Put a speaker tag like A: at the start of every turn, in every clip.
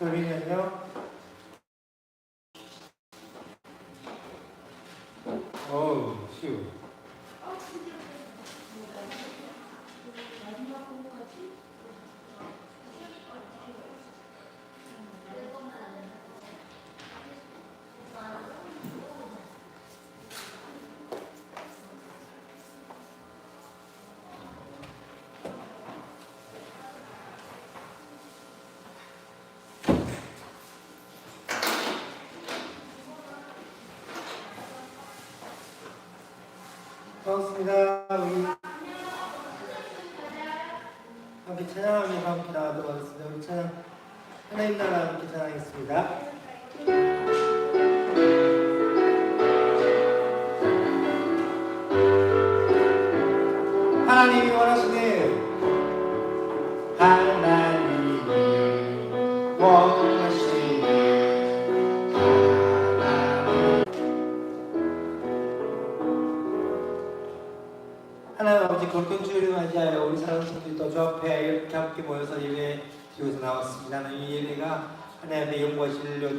A: 그러면요. 어우, 쉬우. 반갑습니다. 우리 함께 찬양하며 함께 나가도록 하겠습니다. 우리 찬양 하나님 나라 함께 찬양하겠습니다.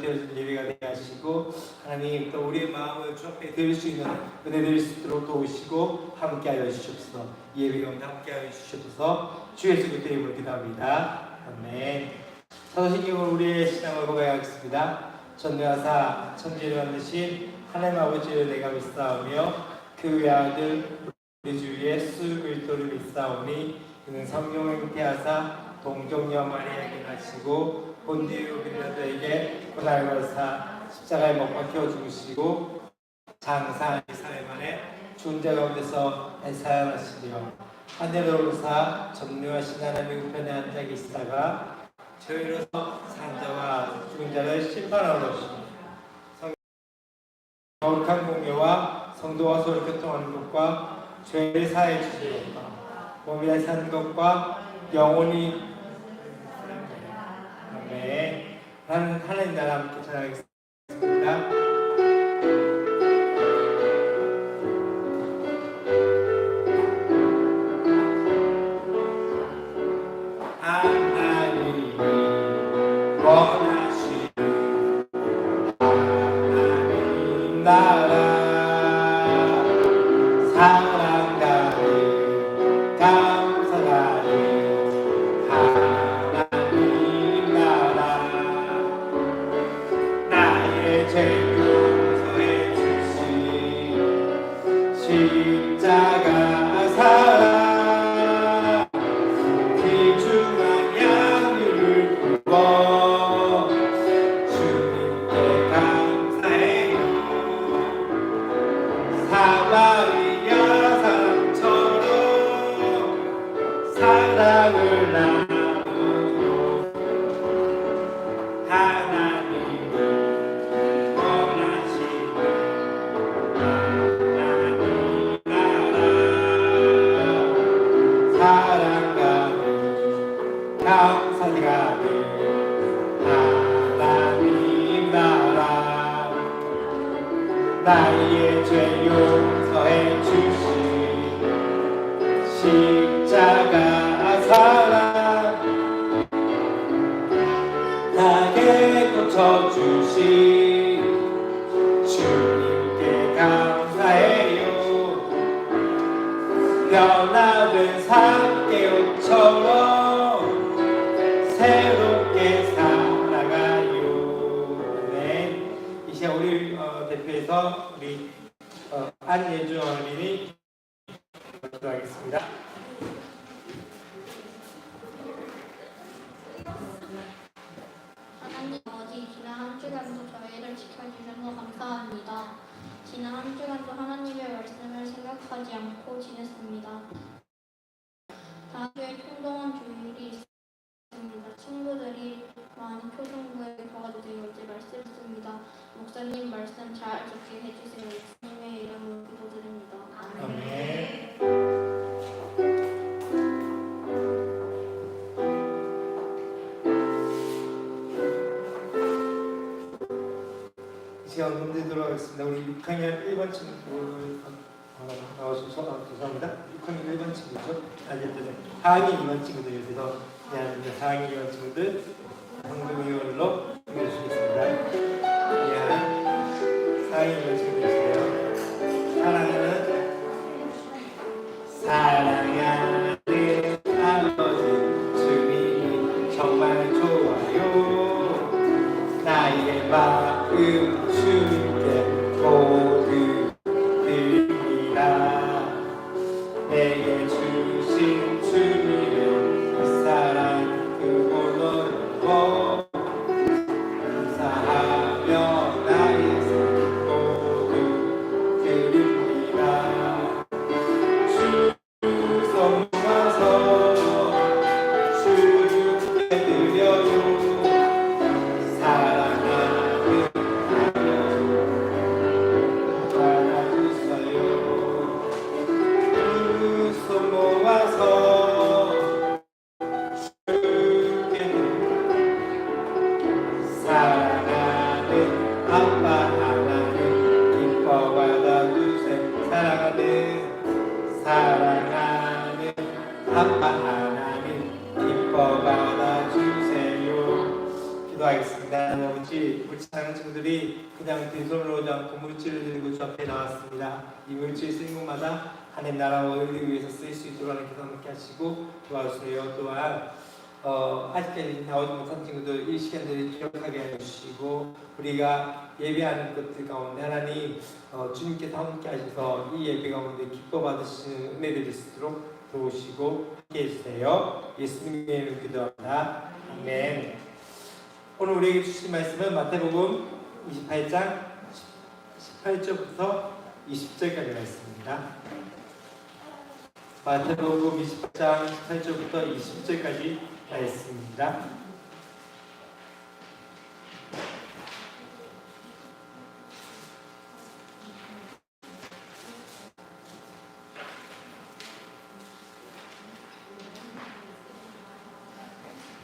A: 되어진 예배가 되게 하시고 하나님 또 우리의 마음을 주 앞에 드릴 수 있는 은혜 드릴 수 있도록 도우시고 함께하여 주시옵소서 이 예배 가운데 함께하여 주시옵소서 주 예수 그리스도의 이름으로 기도합니다. 아멘 사도신경으로 우리의 신앙을 고백하겠습니다. 전능하사 천지를 만드신 하나님 아버지를 내가 믿사오며 그 외아들 우리 주 예수 그리스도를 믿사오니 그는 성령을 잉태하사 동정녀 마리아에게 나시고 본디오 빌라도에게 고난을 받으사 십자가에 못 박혀 죽으시고 장사 이사회 만에 자 가운데서 살아나시며 하늘로 오르사 전능하신 하나님의 우편에 앉아 계시다가 저희로서 산 자와 죽은 자를 심판하러 오시니 거룩한 공예와 성도와 서로 교통하는 것과 죄를 사해 것과 몸이라 것과 영혼이 하나님 나라 함께 전하겠습니다. 감사가는 하나님 나라. 나의 죄 용서해 주신 새롭게 살아가요 네. 이 시간 우리 어, 대표해서 우리 어, 안예주 어머님이 기도하겠습니다.
B: 하나님 아버지 지난 한 주간도 저희를 지켜주셔서 감사합니다. 지난 한 주간도 하나님의 말씀을 생각하지 않고 지냈습니다. 표정부에 도와주세요. 이제 말씀했습니다. 목사님 말씀 잘 듣게 해주세요. 예수님의 이름으로 기도드립니다.
A: 아멘. 이 시간 문제 들어가겠습니다. 우리 6학년 1번 친구들 어, 나와주셔서 아, 죄송합니다. 6학년 1번 친구죠. 아니, 네, 4학년 2번 친구들 미안합니다. 4학년 2번 친구들 사랑하는 사랑하는 아빠 하나님 기뻐 받아주세요. 기도하겠습니다. 아버지 사랑하는 친구들이 그냥 빈손으로 오지 않고 물질을 들고 주 앞에 나왔습니다. 이 물질 쓰는 곳마다 하나님 나라와 의를 위해서 쓰일 수 있도록 기도 함께 하시고 도와주세요. 또한 어, 아직까지 나오지 못한 친구들 이 시간들을 기억하게 해주시고 우리가 예배하는 것들 가운데 하나님 어, 주님께서 함께 하셔서 이 예배 가운데 기뻐 받으시는 은혜들이 있도록 도우시고 함께 해주세요. 예수님의 이름으로 기도합니다. 아멘. 오늘 우리에게 주신 말씀은 마태복음 28장 18절부터 20절까지 말씀입니다. 마태복음 28장 18절부터 20절까지 말씀입니다.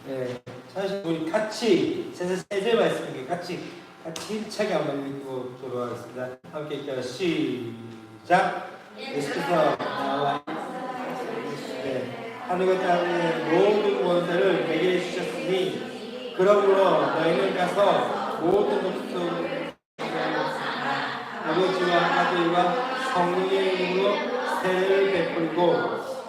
A: 네, 사실 우리 같이 세세 말씀이게 같이 같이 힘차게 한번 읽고 들어가겠습니다. 함께 읽게요. 시작. 예수께서 나와 네, 하늘과 땅의 모든 원세를 내게 주셨으니 그러므로 너희는 가서 모든 것을 아버지와 아들과 성령의 이름으로 세례를 베풀고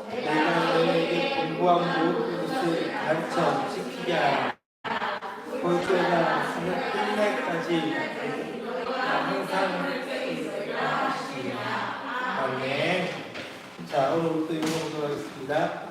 A: 내가 너희에게 공부한 모든 것을 가르쳐 지키게 하라. 볼때가 쓰는 끝날까지 항상 하시라. 아멘. 자 오늘부터 읽어보도록 하겠습니다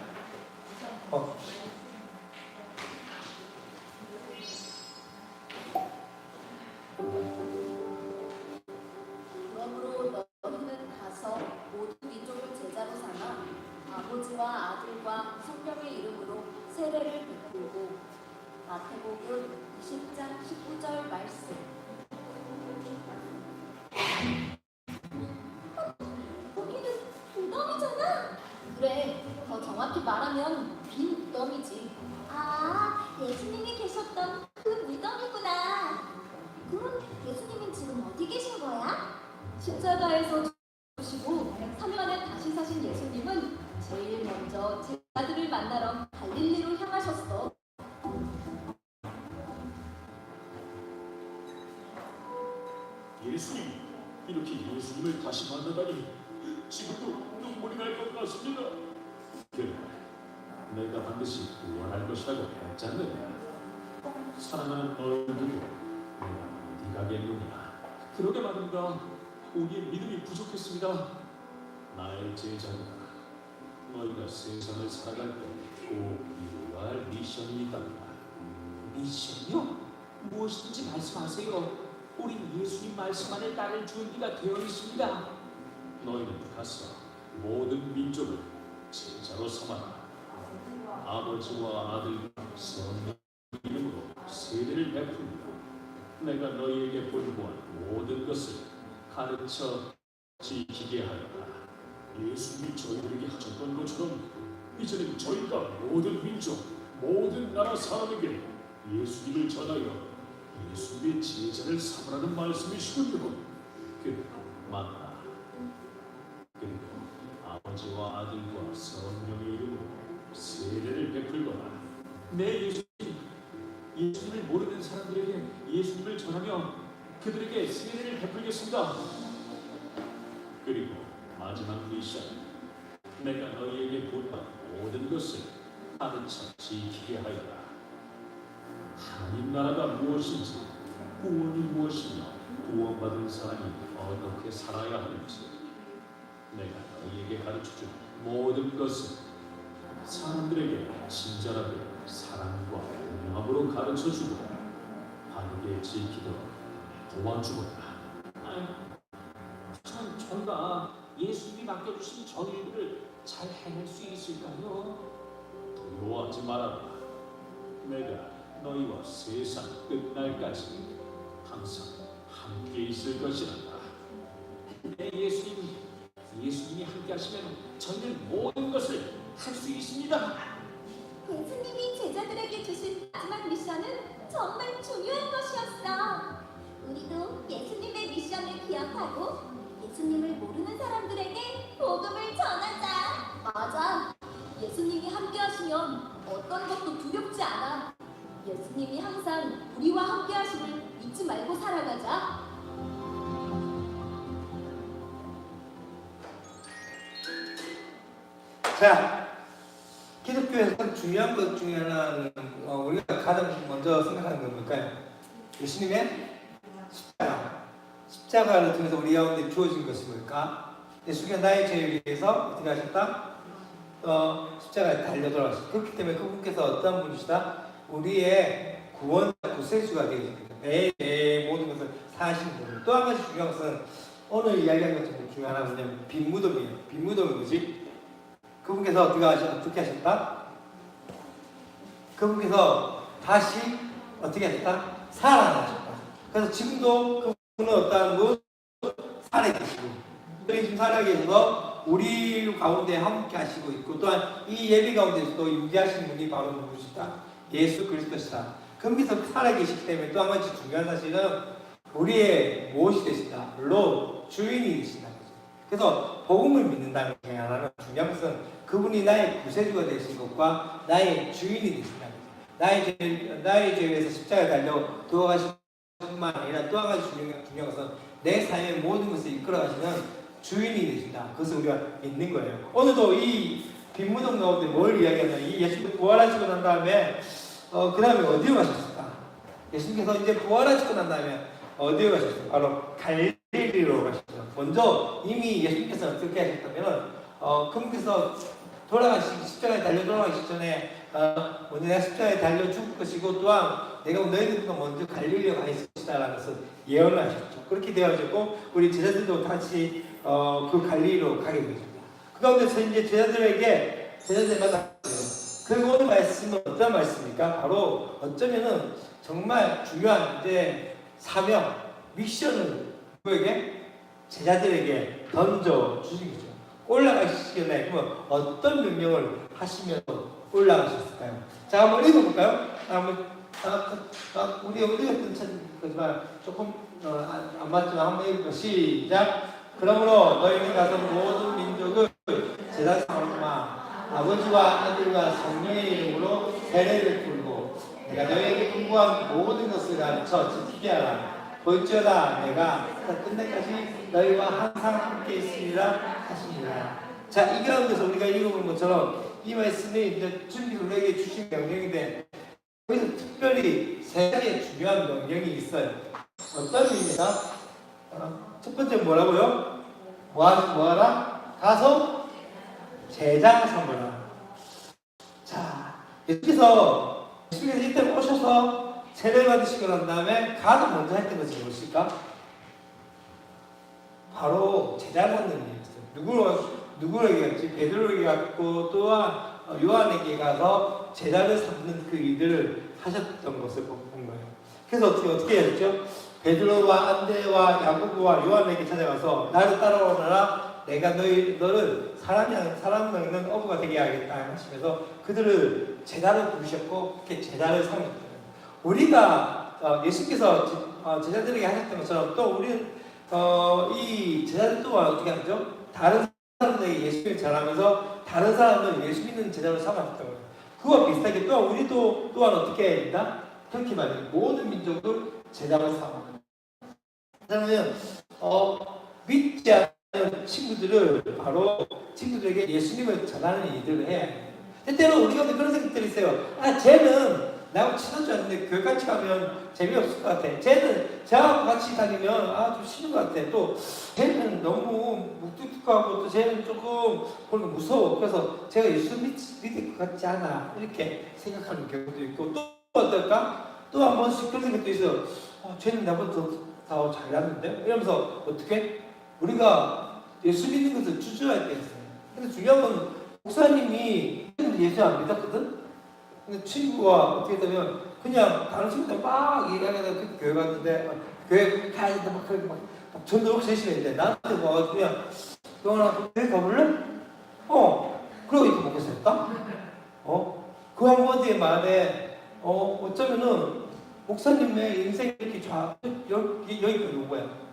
C: 예수님, 이렇게 예수님을 다시 만나다니 지금도 눈물이 날 것 같습니다. 그래, 내가 반드시 구원할 것이라고 했지 않느냐? 사랑하는 너희들도 내가 어디 가겠느냐? 그러게 말입니다. 우리의 믿음이 부족했습니다. 나의 제자가 너희가 세상을 살아갈 때꼭 이루어야 할 미션이 있단다.
D: 미션이요? 무엇이든지 말씀하세요. 우린 예수님 말씀 안에 따를 준비가 되어 있습니다.
C: 너희는 가서 모든 민족을 제자로 삼아라. 아버지와 아들과 성령 이름으로 세례를 베풀며 내가 너희에게 분부한 모든 것을 가르쳐 지키게 하여라. 예수님이 저희들에게 하셨던 것처럼 이제는 저희가 모든 민족, 모든 나라 사람에게 예수님을 전하여 예수님의 제자를 삼으라는 말씀이시군요. 그 맞다. 그리고 아버지와 아들과 성령의 이름으로 세례를 베풀거라.
D: 네, 예수님. 예수님을 모르는 사람들에게 예수님을 전하며 그들에게 세례를 베풀겠습니다.
C: 그리고 마지막 미션 내가 너희에게 부탁 모든 것을 가르쳐 지키게 하여라 하나님 나라가 무엇인지 구원이 무엇이며 구원받은 사람이 어떻게 살아야 하는지 내가 너희에게 가르쳐준 모든 것을 사람들에게 친절하게 사랑과 공감으로 가르쳐주고 바르게 지키도록 도와주거라
D: 전 저희가 예수님이 맡겨주신 저 일들을 잘 해낼 수 있을까요?
C: 두려워하지 말아라. 내가 너희와 세상 끝날까지 항상 함께 있을 것이란다.
D: 네, 예수님, 예수님이 함께 하시면 저희는 모든 것을 할 수 있습니다.
E: 예수님이 제자들에게 주신 마지막 미션은 정말 중요한 것이었어. 우리도 예수님의 미션을 기억하고 예수님을 모르는 사람들에게 복음을 전하자. 맞아. 예수님이 함께 하시면 어떤 것도 두렵지 않아. 예수님이 항상 우리와 함께 하심을 잊지 말고 살아가자.
A: 자, 기독교에서 중요한 것 중에 하나는 어, 우리가 가장 먼저 생각하는 건 뭘까요? 예수님의 십자가. 십자가를 통해서 우리 가운데 주어진 것이 뭘까? 예수님이 나의 죄를 위해서 어떻게 하셨다? 어, 십자가에 달려 돌아가셨다. 그렇기 때문에 그분께서 어떤 분이시다? 우리의 구원, 구세주가 되십니다. 내, 내 모든 것을 사하신 분. 또한 가지 중요한 것은 오늘 이야기한 것 중에 하나 뭐냐면 빈무덤이에요. 빈무덤이 뭐지? 그분께서 어떻게, 하셨, 어떻게 하셨다? 그분께서 다시 어떻게 하셨다? 살아나셨다. 그래서 지금도 그분은 어떠한 분? 살아계시고 저희 지금 살아계셔서 우리 가운데 함께 하시고 있고 또한 이 예배 가운데서도 임재하신 분이 바로 누구시다? 예수 그리스도시다. 그분께서 살아계시기 때문에 또 한 가지 중요한 사실은 우리의 무엇이 되신다? 물론 주인이 되신다. 그래서 복음을 믿는다는 게 하나는 중요한 것은 그분이 나의 구세주가 되신 것과 나의 주인이 되신다는 거죠. 나의 죄, 나의 죄에 위해서 십자가에 달려 돌아가신 뿐만 아니라 또 한 가지 중요한, 중요한 것은 내 삶의 모든 것을 이끌어 가시는 주인이 되신다. 그것을 우리가 믿는 거예요. 오늘도 이 빈무덤 가운데 뭘 이야기하냐. 이 예수님 부활하시고 난 다음에 어, 그 다음에 어디로 가셨을까? 예수님께서 이제 부활하시고 난 다음에 어디로 가셨을까? 바로 갈릴리로 가셨죠. 먼저 이미 예수님께서 어떻게 하셨다면 어, 그분께서 돌아가시 십자가에 달려 돌아가시기 전에 어, 먼저 내가 십자가에 달려 죽을 것이고 또한 내가 너희들보다 먼저 갈릴리로 가 있을 것이다라는 것을 예언을 하셨죠. 그렇게 되어졌고 우리 제자들도 같이 어, 그 갈릴리로 가게 되었습니다. 그 가운데서 이제 제자들에게 제자들마다 그리고 오늘 말씀은 어떤 말씀입니까? 바로 어쩌면은 정말 중요한 이제 사명, 미션을 누구에게? 제자들에게 던져 주신 거죠. 올라가시겠나요? 그러면 어떤 명령을 하시면 올라가셨을까요? 자, 한번 읽어볼까요? 한번, 아, 아, 우리 어디였던 거지만 조금 어, 안, 안 맞지만 한번 읽을까요? 시작! 그러므로 너희는 가서 모든 민족을 삼았구나. 아버지와 아들과 성령의 이름으로 세례를 풀고 내가 너희에게 공부한 모든 것을 가르쳐 지키게 하라. 볼지어다 내가 끝날까지 너희와 항상 함께 있으리라 하십니다. 자, 이 가운데서 우리가 읽어본 것처럼 이 말씀이 이제 준비 우리에게 주신 명령인데 여기서 특별히 세 가지의 중요한 명령이 있어요. 어떤 의미입니까? 어, 첫 번째 뭐라고요? 뭐하라? 뭐하라? 가서 제자 삼으라. 자, 예수께서 예수께서 이때 오셔서 세례 받으시고 난 다음에 가서 먼저 했던 것이 무엇일까? 바로 제자 받는 일이었어요. 누구 누구에게 갔지? 베드로에게 갔고 또한 어, 요한에게 가서 제자를 삼는 그 일들을 하셨던 것을 본 거예요. 그래서 어떻게 어떻게 했죠? 베드로와 안데와 야고보와 요한에게 찾아가서 나를 따라오너라 내가 너희 너를 사람이 사람 먹는 어부가 되게 하겠다 하시면서 그들을 제자로 부르셨고 그렇게 제자를 삼으셨어요. 우리가 어, 예수께서 제- 어, 제자들에게 하셨던 것처럼 또 우리는 어, 이 제자들 또한 어떻게 하죠? 다른 사람들에게 예수를 전하면서 다른 사람들 예수 믿는 제자로 삼았던 거예요. 그와 비슷하게 또 우리도 또한 어떻게 해야 된다? 그렇게 말해요. 모든 민족을 제자로 삼아. 그러면 어, 믿지 않는 친구들을 바로 친구들에게 예수님을 전하는 일들을 해요. 때때로 우리가 그런 생각들이 있어요. 아, 쟤는 나하고 친한 줄 알았는데 교회 같이 가면 재미없을 것 같아. 쟤는 저하고 같이 다니면 아, 좀 싫은 것 같아. 또 쟤는 너무 묵뚝뚝하고 또 쟤는 조금 그런 거 무서워. 그래서 제가 예수 믿, 믿을 것 같지 않아. 이렇게 생각하는 경우도 있고 또 어떨까? 또 한 번씩 그런 생각도 있어요. 어, 쟤는 나보다 더 더 잘났는데? 이러면서 어떻게? 우리가 예수 믿는 것을 주저할 때 있어요. 근데 중요한 건 목사님이 예수 안 믿었거든? 근데 친구가 어떻게 되면 그냥 다른 친구들 막 얘기하다가 그 교회 갔는데 어, 교회 가야 막 그렇게 막, 막 전도록 제시했는데 나한테 와가지고 그냥 너나 교회 가볼래? 어 그러고 이렇게 있었다? 어? 그 한마디의 말에 어 어쩌면은 목사님의 인생이 이렇게 좌 여기 여기가 요거야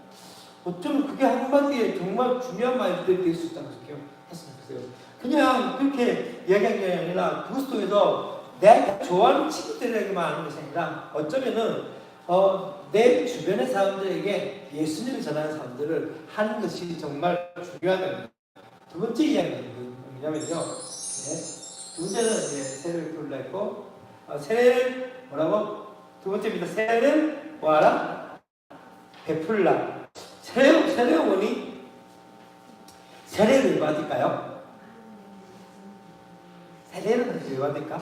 A: 어쩌면 그게 한마디에 정말 중요한 말들이 될 수 있다고 생각해요 했으면 좋겠어요 그냥 그렇게 이야기한 게 아니라 그것 통해서 내가 좋아하는 친구들에게만 하는 것이 아니라 어쩌면은 어, 내 주변의 사람들에게 예수님을 전하는 사람들을 하는 것이 정말 중요하다. 두 번째 이야기는 뭐냐면요. 네. 두 번째는 이제 세례를 풀라 했고 어, 세례를 뭐라고? 두 번째입니다. 세례를 뭐하라? 베풀라. 세례 세례 원이 세례를 왜 받을까요? 세례는 왜 받을까?